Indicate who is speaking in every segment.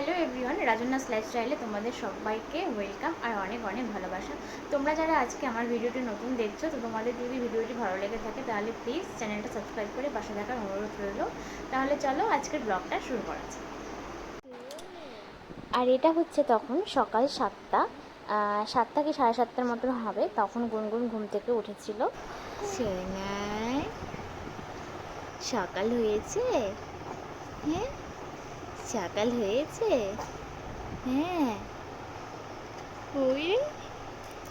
Speaker 1: Hello everyone রাজন্যাস লাইফস্টাইলে তোমাদের সবাইকে ওয়েলকাম আর অনেক অনেক ভালোবাসা। তোমরা যারা আজকে আমার ভিডিওটি নতুন দেখছ, তো তোমাদের যদি ভিডিওটি ভালো লেগে থাকে, তাহলে প্লিজ চ্যানেলটা সাবস্ক্রাইব করে পাশে থাকার অনুরোধ রইল। তাহলে চলো আজকের ব্লগটা শুরু করা যাক। আর এটা হচ্ছে তখন সকাল সাতটা সাতটা কি সাড়ে সাতটার মতন হবে, তখন গুনগুন ঘুম থেকে উঠেছিল। সকাল হয়েছে হ্যাঁ? সকাল হয়েছে হ্যাঁ ওই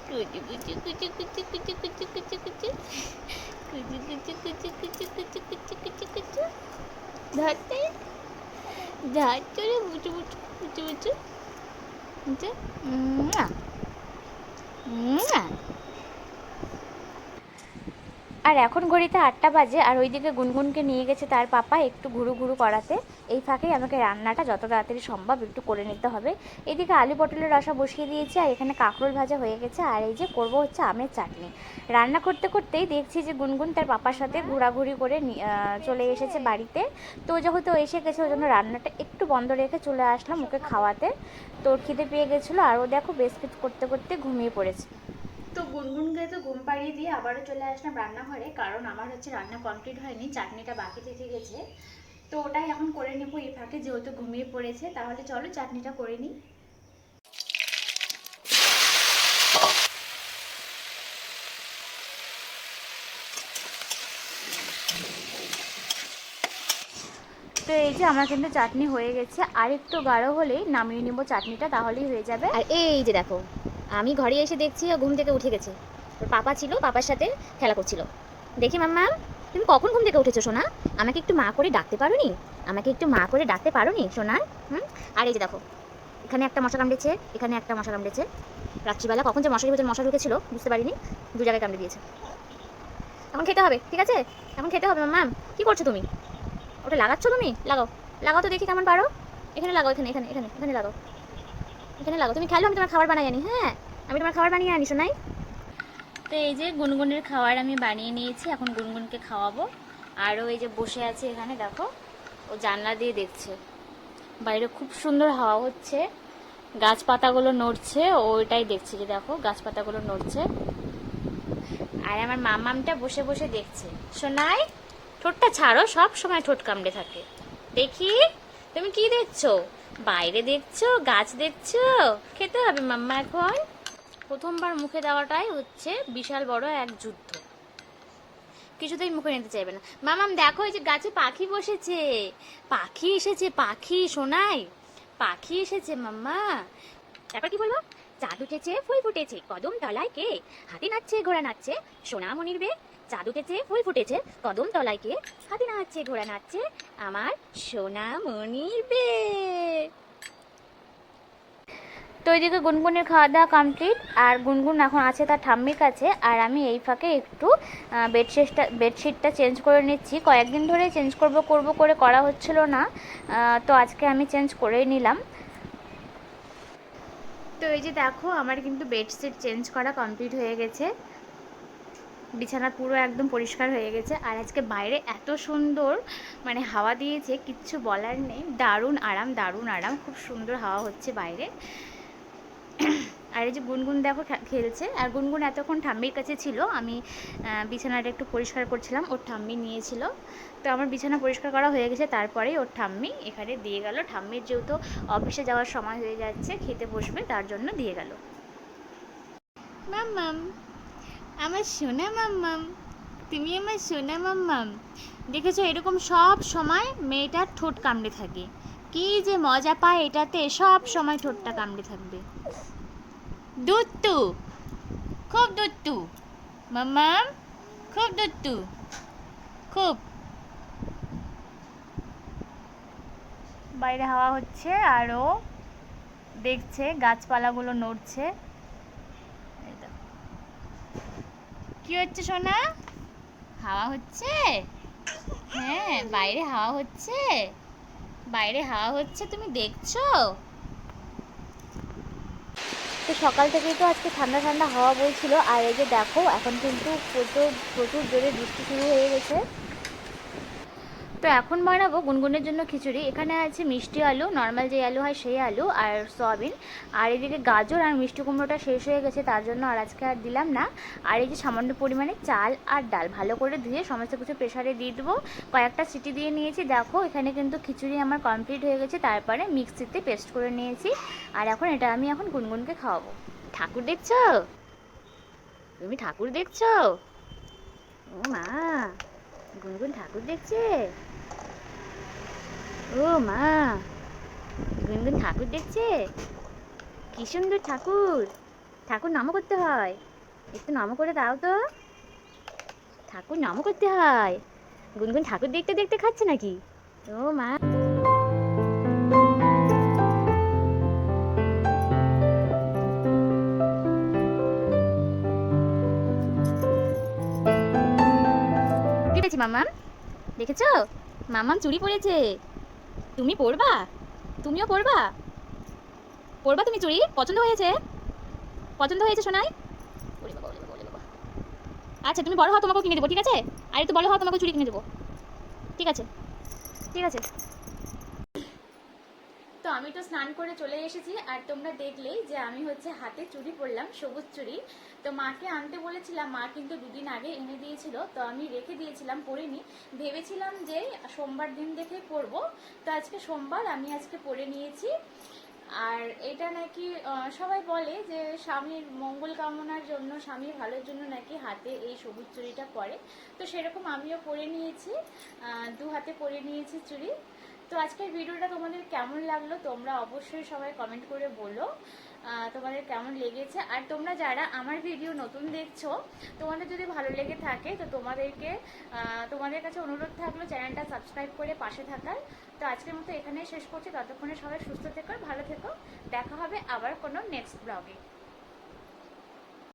Speaker 1: রে কুচু কুচু কুচু কুচু কুচু কুচু কুচু কুচু কুচু কুচু কুচু কুচু কুচু কুচু কুচু ধরতে ধরছো রে বুচু বুচু বুচু বুচু বুচু মুয়া মুয়া আর এখন ঘড়িতে আটটা বাজে আর ওইদিকে গুনগুনকে নিয়ে গেছে তার পাপা একটু ঘুরু ঘুরু করাতে। এই ফাঁকেই আমাকে রান্নাটা যত তাড়াতাড়ি সম্ভব একটু করে নিতে হবে। এদিকে আলু পটলের রসা বসিয়ে দিয়েছি আর এখানে কাঁকরোল ভাজা হয়ে গেছে আর এই যে করব হচ্ছে আমের চাটনি। রান্না করতে করতেই দেখছি যে গুনগুন তার পাপার সাথে ঘোরাঘুরি করে চলে এসেছে বাড়িতে। তো যেহেতু এসে গেছে ওই জন্য রান্নাটা একটু বন্ধ রেখে চলে আসলাম ওকে খাওয়াতে। তোর খিদে পেয়ে গেছিল আর ও দেখো বেশ কিছু করতে করতে ঘুমিয়ে পড়েছে। তো গুনগুনকে তো ঘুম পাড়িয়ে দিয়ে আবারও চলে আসলাম রান্নাঘরে, কারণ আমার হচ্ছে রান্না কমপ্লিট হয়নি, চাটনিটা বাকি থেকে গেছে। তো ওটাই এখন করে নেব এই ফাঁকে, যেহেতু ঘুমিয়ে পড়েছে, তাহলে চলো চাটনিটা করে নিই। তো এই যে আমার কিন্তু চাটনি হয়ে গেছে আর একটু গাঢ় হলেই নামিয়ে নিব চাটনিটা, তাহলেই হয়ে যাবে।
Speaker 2: আর এই যে দেখো আমি ঘরে এসে দেখছি ঘুম থেকে উঠে গেছে। ওর পাপা ছিল, পাপার সাথে খেলা করছিল। দেখি মাম্মা, তুমি কখন ঘুম থেকে উঠেছো সোনা? আমাকে একটু মা করে ডাকতে পারো নি আমাকে একটু মা করে ডাকতে পারো নি সোনা? হুম? আর এই যে দেখো, এখানে একটা মশা কামড়েছে, এখানে একটা মশা কামড়েছে। রাত্রিবেলা কখন যে মশারি ভেতর মশা ঢুকেছিল, বুঝতে পারিনি। দু জায়গায় কামড়ে দিয়েছে। এখন খেতে হবে, ঠিক আছে? এখন খেতে হবে মাম্মা। কি করছ তুমি? ওটা লাগাচ্ছ তুমি? লাগাও। লাগাও তো দেখি কেমন পারো। এখানে লাগাও, এখানে এখানে এখানে এখানে লাগাও। এখানে লাগো। তুমি খেলো, আমি তোমার খাবার বানাই আনি হ্যাঁ? আমি তোমার খাবার বানিয়ে আনি শোনাই
Speaker 1: তো এই যে গুনগুনের খাবার আমি বানিয়ে নিয়েছি, এখন গুনগুনকে খাওয়াবো। আরও এই যে বসে আছে এখানে, দেখো, ও জানলা দিয়ে দেখছে। বাইরে খুব সুন্দর হাওয়া হচ্ছে গাছপাতাগুলো নড়ছে, ও ওইটাই দেখছে যে দেখো গাছপাতাগুলো নড়ছে। আর আমার মামামটা বসে বসে দেখছে শোনাই ঠোঁটটা ছাড়ো, সব সময় ঠোঁট কামড়ে থাকে। দেখি, তুমি কি দেখছ? বাইরে দেখছ, গাছ দেখছ? খেতে হবে মাম্মা এখন প্রথমবার মুখে দেওয়াটাই হচ্ছে বিশাল বড় এক যুদ্ধ। কিছুতেই মুখে নিতে চাইবে না। মামাম, দেখো এই যে গাছে পাখি বসেছে। পাখি এসেছে, পাখি শোনাই পাখি এসেছে, মাম্মা। তারপর কি বলব? চাঁদ উঠেছে, ফুল ফুটেছে, কদম তলায় কে? হাতি নাচছে, ঘোড়া নাচছে, সোনামণির বে। চাঁদ উঠেছে, ফুল ফুটেছে, কদম তলায় কে? হাতি নাচছে, ঘোড়া নাচছে, আমার সোনামণির বে। তো ওইদিকে গুনগুনের খাওয়া দাওয়া কমপ্লিট আর গুনগুন এখন আছে তার ঠাম্মির কাছে, আর আমি এই ফাঁকে একটু বেডশিটটা বেডশিটটা চেঞ্জ করে নিচ্ছি। কয়েকদিন ধরে চেঞ্জ করব করব করে করা হচ্ছিল না তো আজকে আমি চেঞ্জ করেই নিলাম। তো এই যে দেখো, আমার কিন্তু বেডশিট চেঞ্জ করা কমপ্লিট হয়ে গেছে। বিছানা পুরো একদম পরিষ্কার হয়ে গেছে। আর আজকে বাইরে এত সুন্দর মানে হাওয়া দিয়েছে, কিচ্ছু বলার নেই। দারুণ আরাম দারুণ আরাম। খুব সুন্দর হাওয়া হচ্ছে বাইরে। আর এই যে গুনগুন দেখো খেলছে। আর গুনগুন এতক্ষণ ঠাম্মির কাছে ছিল। আমি বিছানাটা একটু পরিষ্কার করছিলাম। ওর ঠাম্মি নিয়েছিল। তো আমার বিছানা পরিষ্কার করা হয়ে গেছে, তারপরেই ওর ঠাম্মি এখানে দিয়ে গেল। ঠাম্মির যেহেতু অফিসে যাওয়ার সময় হয়ে যাচ্ছে, খেতে বসবে, তার জন্য দিয়ে গেল। মাম্মাম, আমার সোনা মাম্মাম, তুমি আমার সোনা মাম্মাম। দেখেছ, এরকম সব সময় মেয়েটার ঠোঁট কামড়ে থাকে। কি যে মজা পায় এটাতে, সব সময় ঠোঁটটা কামড়ে থাকবে। দুত্তু, খুব দুত্তু। মাম্মাম, খুব দুত্তু। খুব। বাইরে হাওয়া হচ্ছে আরও দেখছে, গাছপালাগুলো নড়ছে। কি হচ্ছে, সোনা? হাওয়া হচ্ছে? হ্যাঁ বাইরে হাওয়া হচ্ছে। বাইরে হাওয়া হচ্ছে, তুমি দেখছ? তো সকাল থেকেই তো আজকে ঠান্ডা ঠান্ডা হাওয়া বইছিল, আর এই যে দেখো, এখন কিন্তু প্রচুর প্রচুর জোরে বৃষ্টি শুরু হয়ে গেছে। তো এখন বানাবো গুনগুনের জন্য খিচুড়ি। এখানে আছে মিষ্টি আলু, নর্মাল যে আলু হয় সেই আলু আর সয়াবিন। আর এদিকে গাজর আর মিষ্টি কুমড়োটা শেষ হয়ে গেছে, তার জন্য আর আজকে আর দিলাম না। আর এই যে সামান্য পরিমাণে চাল আর ডাল ভালো করে ধুয়ে সমস্ত কিছু প্রেশারে দিয়ে দেবো। কয়েকটা সিটি দিয়ে নিয়েছি। দেখো, এখানে কিন্তু খিচুড়ি আমার কমপ্লিট হয়ে গেছে, তারপরে মিক্সিতে পেস্ট করে নিয়েছি। আর এখন এটা আমি এখন গুনগুনকে খাওয়াবো।
Speaker 2: ঠাকুর দেখছ? তুমি ঠাকুর দেখছ? ও মা গুনগুন ঠাকুর দেখছে? ও মা গুনগুন ঠাকুর দেখছে? কি সুন্দর ঠাকুর। ঠাকুর নম করতে হয়। একটু নম করে দাও তো। ঠাকুর নম করতে হয়। গুনগুন ঠাকুর দেখতে দেখতে খাচ্ছে নাকি? ও মা। মামাম দেখেছ? মামাম চুরি পরেছে তুমি পড়বা? তুমিও পড়বা? পড়বা তুমি চুরি পছন্দ হয়েছে? পছন্দ হয়েছে শোনাই। আচ্ছা তুমি বড় হও তোমাকেও কিনে দেবো, ঠিক আছে? আর একটু বড় হও তোমাকে চুরি কিনে দেবো। ঠিক আছে। ঠিক আছে।
Speaker 1: তো আমি তো স্নান করে চলে এসেছি, আর তোমরা দেখলেই যে আমি হচ্ছে হাতে চুড়ি পরলাম, সবুজ চুড়ি। তো মাকে আনতে বলেছিলাম, মা কিন্তু দুদিন আগে এনে দিয়েছিল, তো আমি রেখে দিয়েছিলাম, পরিনি। ভেবেছিলাম যে সোমবার দিন দেখে পরবো, তো আজকে সোমবার আমি আজকে পরে নিয়েছি। আর এটা নাকি সবাই বলে যে স্বামীর মঙ্গল কামনার জন্য, স্বামীর ভালোর জন্য নাকি হাতে এই সবুজ চুড়িটা পরে। তো সেরকম আমিও পরে নিয়েছি দু হাতে পরে নিয়েছি চুড়ি। তো আজকের ভিডিওটা তোমাদের কেমন লাগল তোমরা অবশ্যই সবাই কমেন্ট করে বলো। তোমাদের কেমন লেগেছে? আর তোমরা যারা আমার ভিডিও নতুন দেখছ, তোমাদের যদি ভালো লেগে থাকে, তো তোমাদেরকে তোমাদের কাছে অনুরোধ থাকল চ্যানেলটা সাবস্ক্রাইব করে পাশে থাকার। তো আজকের মতো এখানেই শেষ করছি। ততক্ষণে সবাই সুস্থ থেকো, ভালো থেকো। দেখা হবে আবার কোনো নেক্সট ব্লগে